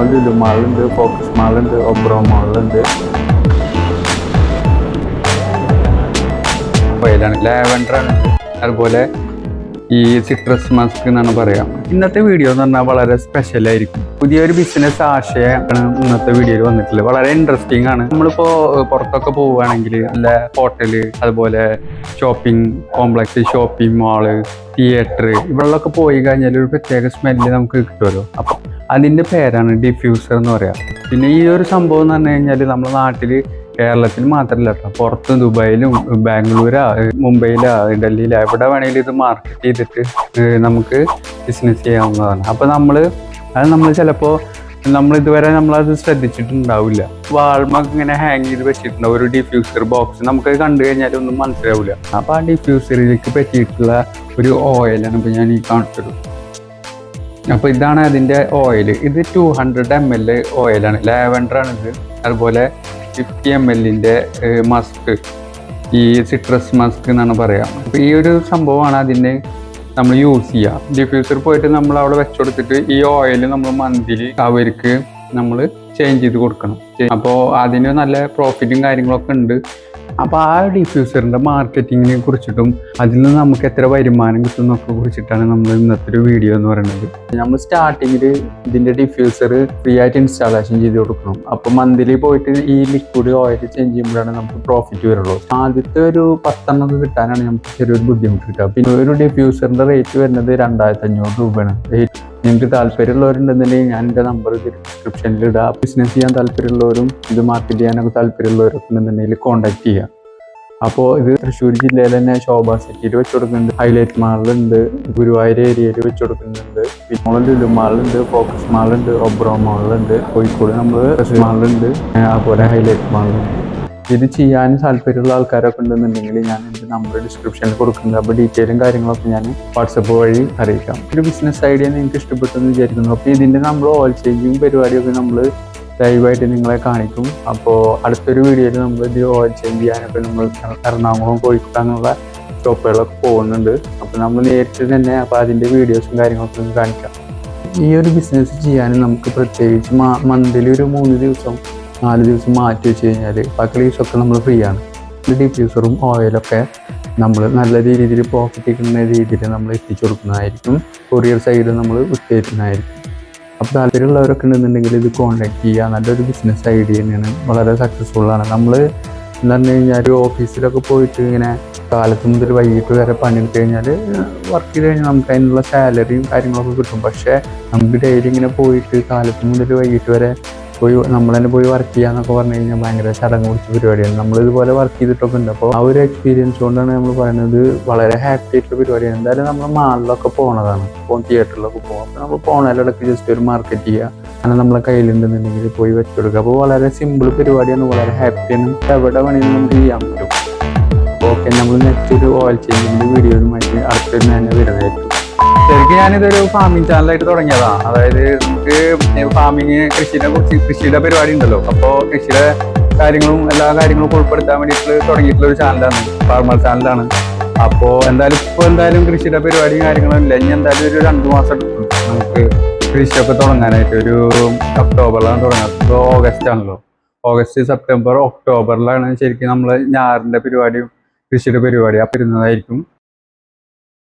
പിന്നോളം ലുലു മാളുണ്ട് ഫോക്കസ് മാളുണ്ട് ഒബ്രോ മാളുണ്ട്. ഓയിലാണ് ലാവൻഡർ ആണ് അതുപോലെ ഈ സിട്രസ് മസ്ക് എന്നാണ് പറയാം. ഇന്നത്തെ വീഡിയോ എന്ന് പറഞ്ഞാൽ വളരെ സ്പെഷ്യൽ ആയിരിക്കും. പുതിയൊരു ബിസിനസ് ആശയമാണ് ഇന്നത്തെ വീഡിയോയിൽ വന്നിട്ടുള്ളത്. വളരെ ഇൻട്രസ്റ്റിംഗ് ആണ്. നമ്മളിപ്പോ ഏഹ്, പുറത്തൊക്കെ പോവുകയാണെങ്കിൽ നല്ല ഹോട്ടൽ അതുപോലെ shopping complex shopping mall theatre ഇവിടെയൊക്കെ പോയി കഴിഞ്ഞാൽ ഒരു പ്രത്യേക സ്മെല്ല് നമുക്ക് കിട്ടുമല്ലോ. അപ്പം അതിന്റെ പേരാണ് ഡിഫ്യൂസർ എന്ന് പറയുക പിന്നെ ഈ ഒരു സംഭവം എന്ന് പറഞ്ഞു കഴിഞ്ഞാൽ നമ്മുടെ നാട്ടിൽ കേരളത്തിൽ മാത്രമല്ല കേട്ടോ. പുറത്ത് ദുബായിലും ബാംഗ്ലൂരാ മുംബൈയിലാ ഡൽഹിയിലാ എവിടെ വേണമെങ്കിലും ഇത് മാർക്കറ്റ് ചെയ്തിട്ട് നമുക്ക് ബിസിനസ് ചെയ്യാവുന്നതാണ്. അപ്പോൾ നമ്മൾ അത് നമ്മൾ ചിലപ്പോൾ നമ്മൾ ഇതുവരെ നമ്മളത് ശ്രദ്ധിച്ചിട്ടുണ്ടാവില്ല. വാൾമ ഇങ്ങനെ ഹാങ് ചെയ്ത് വെച്ചിട്ടുണ്ടാവും. ഒരു ഡിഫ്യൂസർ ബോക്സ് നമുക്ക് കണ്ടു കഴിഞ്ഞാൽ ഒന്നും മനസ്സിലാവില്ല അപ്പോൾ ആ ഡിഫ്യൂസറിലേക്ക് പറ്റിയിട്ടുള്ള ഒരു ഓയിലാണ് ഇപ്പോൾ ഞാൻ ഈ കാണിച്ചത്. അപ്പോൾ ഇതാണ് അതിന്റെ ഓയിൽ ഇത് ടു ഹൺഡ്രഡ് എം എൽ ഓയിലാണ് ആണ്. ഇത്. അതുപോലെ ഫിഫ്റ്റി എം എല്ലിന്റെ മസ്ക് ഈ സിട്രസ് മസ്ക് എന്നാണ് പറയാം. അപ്പോൾ ഈ ഒരു സംഭവമാണ് അതിന് നമ്മൾ യൂസ് ചെയ്യുക ഡിഫ്യൂസർ പോയിട്ട് നമ്മൾ അവിടെ വെച്ചുകൊടുത്തിട്ട് ഈ ഓയിൽ നമ്മൾ മന്തിൽ അവർക്ക് നമ്മൾ ചേഞ്ച് ചെയ്ത് കൊടുക്കണം. അപ്പോൾ അതിന് നല്ല പ്രോഫിറ്റും കാര്യങ്ങളൊക്കെ ഉണ്ട്. അപ്പോൾ ആ ഡിഫ്യൂസറിന്റെ മാർക്കറ്റിങ്ങിനെ കുറിച്ചിട്ടും അതിൽ നിന്ന് നമുക്ക് എത്ര വരുമാനം കിട്ടുന്നൊക്കെ കുറിച്ചിട്ടാണ് നമ്മൾ ഇന്നത്തെ ഒരു വീഡിയോ എന്ന് പറയുന്നത്. നമ്മൾ സ്റ്റാർട്ടിങ്ങിൽ ഇതിന്റെ ഡിഫ്യൂസർ ഫ്രീ ആയിട്ട് ഇൻസ്റ്റാളേഷൻ ചെയ്ത് കൊടുക്കണം. അപ്പോൾ മന്ത്ലി പോയിട്ട് ഈ ലിക്വിഡ് ഓയിൽ ചേഞ്ച് ചെയ്യുമ്പോഴാണ് നമുക്ക് പ്രോഫിറ്റ് വരുള്ളൂ. ആദ്യത്തെ ഒരു പത്തെണ്ണം കിട്ടാനാണ് നമുക്ക് ചെറിയൊരു ബുദ്ധിമുട്ട് കിട്ടുക. പിന്നെ ഒരു ഡിഫ്യൂസറിന്റെ റേറ്റ് വരുന്നത് രണ്ടായിരത്തി അഞ്ഞൂറ് രൂപയാണ്. നിങ്ങൾക്ക് താല്പര്യമുള്ളവരുണ്ടെന്നുണ്ടെങ്കിൽ ഞാൻ എന്റെ നമ്പർ ഡിസ്ക്രിപ്ഷനിൽ ഇടാം. ബിസിനസ് ചെയ്യാൻ താല്പര്യമുള്ളവരും ഇത് മാർക്കറ്റ് ചെയ്യാനൊക്കെ താല്പര്യമുള്ളവരൊക്കെ ഉണ്ടെന്നുണ്ടെങ്കിൽ കോൺടാക്ട് ചെയ്യുക അപ്പോൾ ഇത് തൃശ്ശൂർ ജില്ലയിൽ തന്നെ ശോഭ സിറ്റിയിൽ വെച്ച് കൊടുക്കുന്നുണ്ട്. ഹൈലൈറ്റ് മാളിലുണ്ട് ഗുരുവായൂർ ഏരിയയിൽ വെച്ച് കൊടുക്കുന്നുണ്ട്. പിന്നെ ലുലു മാളിലുണ്ട് ഫോക്കസ് മാളുണ്ട് ഒബ്രോ മാളിലുണ്ട് കോഴിക്കോട് നമ്മൾ മാളിലുണ്ട് അതുപോലെ ഹൈലൈറ്റ് മാളുണ്ട് ഇത് ചെയ്യാൻ താല്പര്യമുള്ള ആൾക്കാരൊക്കെ ഉണ്ടെന്നുണ്ടെങ്കിൽ ഞാൻ എന്റെ നമ്പർ ഡിസ്ക്രിപ്ഷനിൽ കൊടുക്കുന്നുണ്ട്. അപ്പോൾ ഡീറ്റെയിലും കാര്യങ്ങളൊക്കെ ഞാൻ വാട്സപ്പ് വഴി അറിയിക്കാം. ഒരു ബിസിനസ് ഐഡിയ നിങ്ങൾക്ക് ഇഷ്ടപ്പെട്ടെന്ന് വിചാരിക്കുന്നു. അപ്പോൾ ഇതിന്റെ നമ്മൾ ഓൾ ചേഞ്ചിങ് പരിപാടിയൊക്കെ നമ്മൾ ലൈവായിട്ട് നിങ്ങളെ കാണിക്കും. അപ്പോൾ അടുത്തൊരു വീഡിയോയിൽ നമ്മൾ ഇത് ഓയിൽ ചേഞ്ച് ചെയ്യാനൊക്കെ നമ്മൾ എറണാകുളം കോഴിക്കോട് അങ്ങനെയുള്ള ഷോപ്പുകളൊക്കെ പോകുന്നുണ്ട്. അപ്പോൾ നമ്മൾ നേരിട്ട് തന്നെ അപ്പോൾ അതിന്റെ വീഡിയോസും കാര്യങ്ങളൊക്കെ കാണിക്കാം. ഈ ഒരു ബിസിനസ് ചെയ്യാൻ നമുക്ക് പ്രത്യേകിച്ച് മന്ത്ലി ഒരു മൂന്ന് ദിവസം നാല് ദിവസം മാറ്റി വെച്ച് കഴിഞ്ഞാൽ ബാക്കി നമ്മൾ ഫ്രീ ആണ്. ഡിഫ്യൂസറും ഓയിലൊക്കെ നമ്മൾ നല്ല രീതിയിൽ പ്രോഫിറ്റ് കിട്ടുന്ന രീതിയിൽ നമ്മൾ എത്തിച്ചു കൊടുക്കുന്നതായിരിക്കും. കൊറിയർ സൈഡ് നമ്മൾ വിട്ടുതരുന്നതായിരിക്കും അപ്പോൾ താല്പര്യമുള്ളവരൊക്കെ ഉണ്ടെന്നുണ്ടെങ്കിൽ ഇത് കോൺടാക്ട് ചെയ്യുക. നല്ലൊരു ബിസിനസ് ഐഡിയ തന്നെയാണ്. വളരെ സക്സസ്ഫുൾ ആണ്. നമ്മൾ എന്ന് പറഞ്ഞു കഴിഞ്ഞാൽ ഒരു ഓഫീസിലൊക്കെ പോയിട്ട് ഇങ്ങനെ കാലത്ത് മുതൽ വൈകിട്ട് വരെ പണിയെടുത്ത് കഴിഞ്ഞാൽ വർക്ക് ചെയ്ത് കഴിഞ്ഞാൽ നമുക്ക് അതിനുള്ള സാലറിയും കാര്യങ്ങളൊക്കെ കിട്ടും. പക്ഷേ നമുക്ക് ഡെയിലി ഇങ്ങനെ പോയിട്ട് കാലത്ത് മുതൽ വൈകിട്ട് വരെ പോയി നമ്മൾ തന്നെ പോയി വർക്ക് ചെയ്യാന്നൊക്കെ പറഞ്ഞു കഴിഞ്ഞാൽ ഭയങ്കര ചടങ്ങ് പിടിച്ച പരിപാടിയാണ്. നമ്മൾ ഇതുപോലെ വർക്ക് ചെയ്തിട്ടൊക്കെ ഉണ്ട് അപ്പോൾ ആ ഒരു എക്സ്പീരിയൻസ് കൊണ്ടാണ് നമ്മൾ പറയുന്നത് വളരെ ഹാപ്പി ആയിട്ടുള്ള പരിപാടിയാണ്. എന്തായാലും നമ്മൾ മാളിലൊക്കെ പോണതാണ്. ഇപ്പോൾ തിയേറ്ററിലൊക്കെ പോകും അപ്പോൾ നമ്മൾ പോണതിലിടയ്ക്ക് ജസ്റ്റ് ഒരു മാർക്കറ്റ് ചെയ്യുക അങ്ങനെ നമ്മളെ കയ്യിലുണ്ടെന്നുണ്ടെങ്കിൽ പോയി വെച്ചെടുക്കുക. അപ്പോൾ വളരെ സിമ്പിൾ പരിപാടിയാണ്. വളരെ ഹാപ്പിയാണ് എവിടെ വേണമെങ്കിലും നമുക്ക് ചെയ്യാൻ പറ്റും. ഓക്കെ നമ്മൾ നെക്സ്റ്റ് ഒരു ഓയിൽ ചേഞ്ചിന്റെ വീഡിയോയുമായിട്ട് അടുത്തൊരു തന്നെ വരുന്നതായിരിക്കും. ശരിക്കും ഞാനിതൊരു ഫാമിംഗ് ചാനലായിട്ട് തുടങ്ങിയതാ. അതായത് നമുക്ക് ഫാമിങ് കൃഷിനെ കുറിച്ച് കൃഷിയുടെ പരിപാടി ഉണ്ടല്ലോ. അപ്പോൾ കൃഷിയുടെ കാര്യങ്ങളും എല്ലാ കാര്യങ്ങളും ഉൾപ്പെടുത്താൻ വേണ്ടിയിട്ട് തുടങ്ങിയിട്ടുള്ള ഒരു ചാനലാണ് ഫാർമർ ചാനലാണ് അപ്പോൾ എന്തായാലും ഇപ്പോൾ എന്തായാലും കൃഷിയുടെ പരിപാടിയും കാര്യങ്ങളും ഇല്ല. ഇനി എന്തായാലും ഒരു രണ്ട് മാസം എടുക്കും. നമുക്ക് കൃഷിയൊക്കെ തുടങ്ങാനായിട്ട്. ഒരു ഒക്ടോബറിലാണ് തുടങ്ങുന്നത്. ഇപ്പോൾ ഓഗസ്റ്റ് ആണല്ലോ. ഓഗസ്റ്റ് സെപ്റ്റംബർ ഒക്ടോബറിലാണ് ശരിക്കും നമ്മൾ ഞാറിന്റെ പരിപാടിയും കൃഷിയുടെ പരിപാടി അപ്പം ഇരുന്നതായിരിക്കും